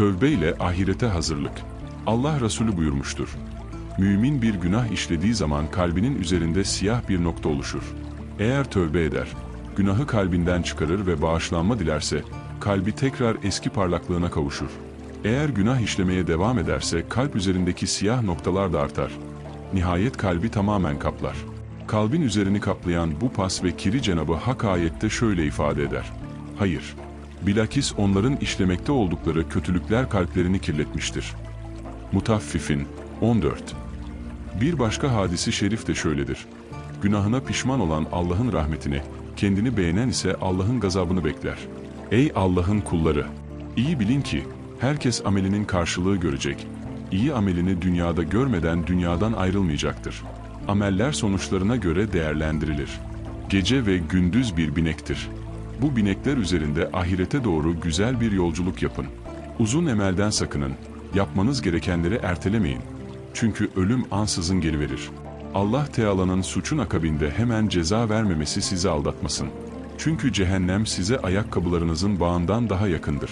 Tövbe ile ahirete hazırlık. Allah Resulü buyurmuştur. Mümin bir günah işlediği zaman kalbinin üzerinde siyah bir nokta oluşur. Eğer tövbe eder, günahı kalbinden çıkarır ve bağışlanma dilerse, kalbi tekrar eski parlaklığına kavuşur. Eğer günah işlemeye devam ederse kalp üzerindeki siyah noktalar da artar. Nihayet kalbi tamamen kaplar. Kalbin üzerini kaplayan bu pas ve kiri Cenabı Hak ayette şöyle ifade eder. Hayır, bilakis onların işlemekte oldukları kötülükler kalplerini kirletmiştir. Mutaffifin 14 Bir başka hadisi şerif de şöyledir. Günahına pişman olan Allah'ın rahmetini, kendini beğenen ise Allah'ın gazabını bekler. Ey Allah'ın kulları! İyi bilin ki herkes amelinin karşılığı görecek. İyi amelini dünyada görmeden dünyadan ayrılmayacaktır. Ameller sonuçlarına göre değerlendirilir. Gece ve gündüz bir binektir. Bu binekler üzerinde ahirete doğru güzel bir yolculuk yapın. Uzun emelden sakının. Yapmanız gerekenleri ertelemeyin. Çünkü ölüm ansızın geliverir. Allah Teala'nın suçun akabinde hemen ceza vermemesi sizi aldatmasın. Çünkü cehennem size ayakkabılarınızın bağından daha yakındır.